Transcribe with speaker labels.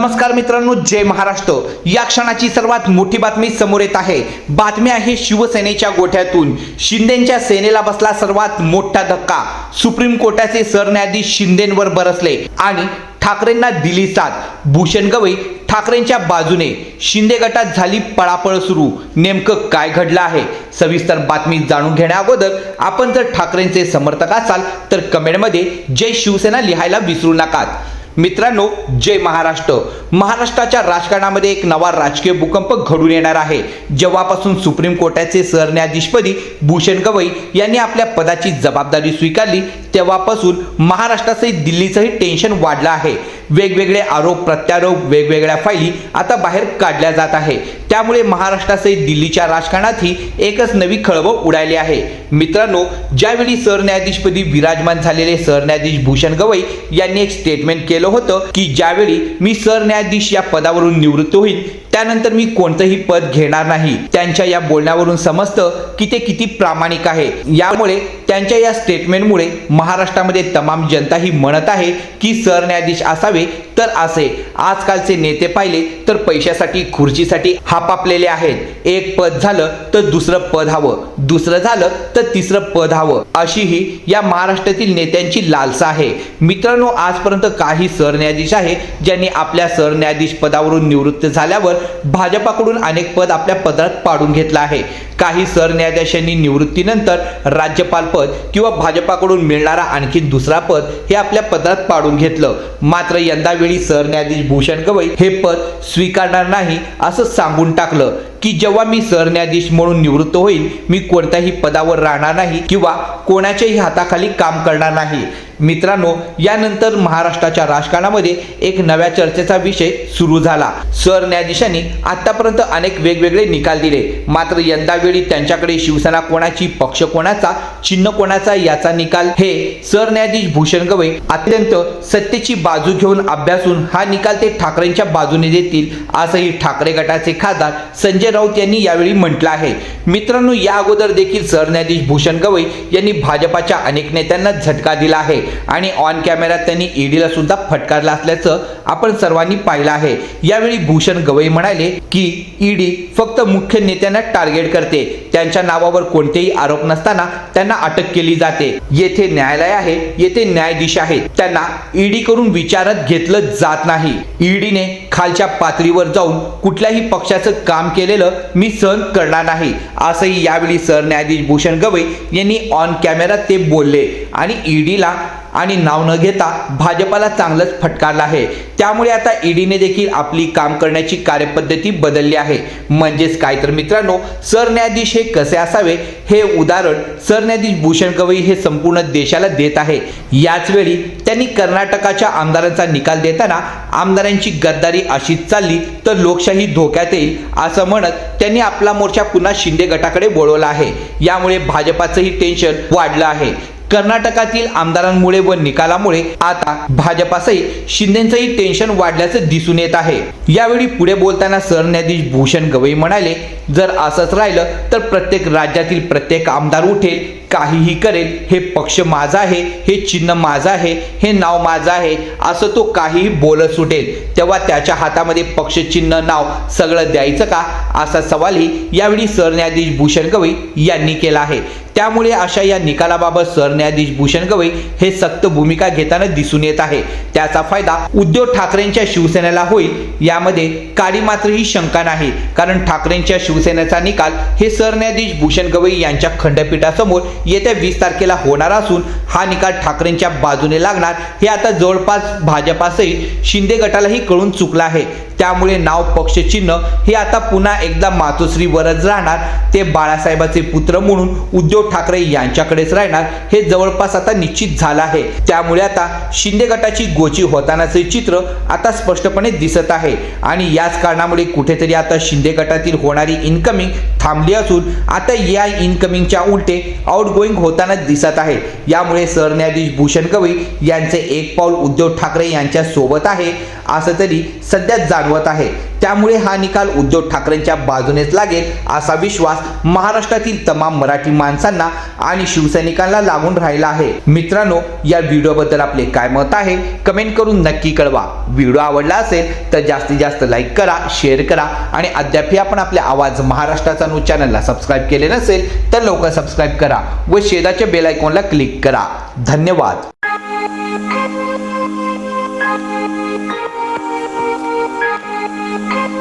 Speaker 1: नमस्कार मित्रांनो जय महाराष्ट्र. या क्षणाची सर्वात मोठी बातमी समोर येत आहे. बातमी आहे शिवसेनेच्या गोठ्यातून. शिंदेच्या सेनेला बसला सर्वात मोठा धक्का. सुप्रीम कोर्टाचे सरन्यायाधीश शिंदेंवर बरसले आणि ठाकरेंना दिली साथ. भूषण गवई ठाकरेंच्या बाजूने. शिंदे गटात झाली पळापळ सुरू. नेमकं काय घडलं आहे? सविस्तर बातमी जाणून घेण्या अगोदर आपण जर ठाकरेंचे समर्थक असाल तर कमेंटमध्ये जय शिवसेना लिहायला विसरू नका मित्रांनो जय महाराष्ट्र. महाराष्ट्राच्या राजकारणामध्ये एक नवा राजकीय भूकंप घडून येणार आहे. जेव्हापासून सुप्रीम कोर्टाचे सरन्यायाधीशपदी भूषण गवई यांनी आपल्या पदाची जबाबदारी स्वीकारली तेव्हापासून महाराष्ट्रासहित दिल्लीचंही टेन्शन वाढलं आहे. वेगवेगळे आरोप प्रत्यारोप वेगवेगळ्या फायली आता बाहेर काढल्या जात आहे. त्यामुळे महाराष्ट्रासहित दिल्लीच्या राजकारणातही एकच नवी खळबळ उडाली आहे. मित्रांनो ज्यावेळी सरन्यायाधीशपदी विराजमान झालेले सरन्यायाधीश भूषण गवई यांनी एक स्टेटमेंट केलं होतं की ज्यावेळी मी सरन्यायाधीश या पदावरून निवृत्त होईल त्यानंतर मी कोणतंही पद घेणार नाही. त्यांच्या या बोलण्यावरून समजतं की ते किती प्रामाणिक आहे. यामुळे त्यांच्या या स्टेटमेंटमुळे महाराष्ट्रामध्ये तमाम जनता ही म्हणत आहे की सरन्यायाधीश असावे तर असे. आजकालचे नेते पाहिले तर पैशासाठी खुर्चीसाठी हापापलेले आहेत. एक पद झालं तर दुसरं पद हवं. दुसरं झालं तर तिसरं पद हवं. अशी ही या महाराष्ट्रातील नेत्यांची लालसा आहे. मित्रांनो आजपर्यंत काही सरन्यायाधीश आहे ज्यांनी आपल्या सरन्यायाधीश पदावरून निवृत्त झाल्यावर भाजपाकडून अनेक पद आपल्या पदात पाडून घेतलं आहे. काही सरन्यायाधीशांनी निवृत्तीनंतर राज्यपाल पद किंवा भाजपाकडून मिळणारा आणखी दुसरा पद हे आपल्या पदात पाडून घेतलं. मात्र यंदा वेळी सरन्यायाधीश भूषण गवई हे पद स्वीकारणार नाही असं सांगून टाकलं. की जेव्हा मी सरन्यायाधीश म्हणून निवृत्त होईल मी कोणत्याही पदावर राहणार नाही किंवा कोणाच्याही हाताखाली काम करणार नाही. मित्रांनो यानंतर महाराष्ट्राच्या राजकारणामध्ये एक नव्या चर्चेचा विषय सुरू झाला. सरन्यायाधीशांनी आतापर्यंत अनेक वेगवेगळे निकाल दिले. मात्र यंदा वेळी त्यांच्याकडे शिवसेना कोणाची पक्ष कोणाचा चिन्ह कोणाचा याचा निकाल? हे सरन्यायाधीश भूषण गवई अत्यंत सत्तेची बाजू घेऊन अभ्यासून हा निकाल ते ठाकरेंच्या बाजूने देतील असंही ठाकरे गटाचे खासदार संजय राऊत यांनी यावेळी म्हटलं आहे. मित्रांनो या अगोदर देखील सरन्यायाधीश भूषण गवई यांनी भाजपाच्या अनेक नेत्यांना झटका दिला आहे. आणि ऑन कॅमेरा त्यांनी ईडीला सुद्धा फटकारला असल्याचं आपण सर्वांनी पाहिलं आहे. यावेळी भूषण गवई म्हणाले की ईडी फक्त मुख्य नेत्यांना टार्गेट करते. त्यांच्या नावावर कोणतेही आरोप नसताना त्यांना अटक केली जाते. येथे न्यायालय आहे येथे न्यायाधीश आहेत त्यांना ईडी करून विचारात घेतलं जात नाही. ईडीने खालच्या पातळीवर जाऊन कुठल्याही पक्षाचं काम केलेलं मी सहन करणार नाही. असंही यावेळी सरन्यायाधीश भूषण गवई यांनी ऑन कॅमेरा ते बोलले. आणि ईडीला आणि नाव न घेता भाजपाला चांगलंच फटकारलं आहे. त्यामुळे आता ईडीने देखील आपली काम करण्याची कार्यपद्धती बदलली आहे. म्हणजेच काय तर मित्रांनो सरन्यायाधीश हे कसे असावे हे उदाहरण सरन्यायाधीश भूषण गवई हे संपूर्ण देशाला देत आहे. याच वेळी त्यांनी कर्नाटकाच्या आमदारांचा निकाल देताना आमदारांची गद्दारी अशीच चालली तर लोकशाही धोक्यात येईल असं म्हणत त्यांनी आपला मोर्चा पुन्हा शिंदे गटाकडे वळवला आहे. यामुळे भाजपाचंही टेन्शन वाढलं आहे. कर्नाटकातील आमदारांमुळे व निकालामुळे आता भाजपासही शिंदेचंही टेन्शन वाढल्याचं दिसून येत आहे. यावेळी पुढे बोलताना सरन्यायाधीश भूषण गवई म्हणाले जर असंच राहिलं तर प्रत्येक राज्यातील प्रत्येक आमदार उठेल काहीही करेल हे पक्ष माझा आहे हे चिन्ह माझं आहे हे नाव माझं आहे असं तो काहीही बोलत सुटेल. तेव्हा त्याच्या हातामध्ये पक्ष चिन्ह नाव सगळं द्यायचं का? असा सवालही यावेळी सरन्यायाधीश भूषण गवई यांनी केला आहे. त्यामुळे अशा या निकालाबाबत सरन्यायाधीश भूषण गवई हे सक्त भूमिका घेताना दिसून येत आहे. त्याचा फायदा उद्धव ठाकरेंच्या शिवसेनेला होईल यामध्ये काळी मात्र ही शंका नाही. कारण ठाकरेंच्या शिवसेनेचा निकाल हे सरन्यायाधीश भूषण गवई यांच्या खंडपीठासमोर येत्या वीस तारखेला होणार असून हा निकाल ठाकरेंच्या बाजूने लागणार. हे आता जवळपास भाजपासहित शिंदे गटालाही कळून चुकलं आहे. त्यामुळे नाव पक्ष चिन्ह हे आता पुन्हा एकदा मातोश्री वरच राहणार. ते बाळासाहेबाचे पुत्र म्हणून उद्धव ठाकरे यांच्याकडेच राहणार. हे जवळपास आता निश्चित झालं आहे. त्यामुळे आता शिंदे गटाची गोची होतानाचे चित्र आता स्पष्टपणे दिसत आहे. आणि याच कारणामुळे कुठेतरी आता शिंदे गटातील होणारी इन्कमिंग थांबली असून आता या इन्कमिंगच्या उलटे आउटगोईंग होताना दिसत आहे. यामुळे सरन्यायाधीश भूषण गवई यांचे एक पाऊल उद्धव ठाकरे यांच्या सोबत आहे असं तरी सध्या जाणवत आहे. त्यामुळे हा निकाल उद्धव ठाकरेंच्या बाजूनेच लागेल असा विश्वास महाराष्ट्रातील तमाम मराठी माणसांना आणि शिवसैनिकांना लागून राहिला आहे. मित्रांनो या व्हिडिओबद्दल आपले काय मत आहे? कमेंट करून नक्की कळवा. व्हिडिओ आवडला असेल तर जास्तीत जास्त लाईक करा शेअर करा आणि अद्यापही आपण आपल्या आवाज महाराष्ट्राचा न्यूज चॅनलला सबस्क्राईब केले नसेल तर लवकर सबस्क्राईब करा व शेजारच्या बेल आयकॉनला क्लिक करा. धन्यवाद.
Speaker 2: Thank you.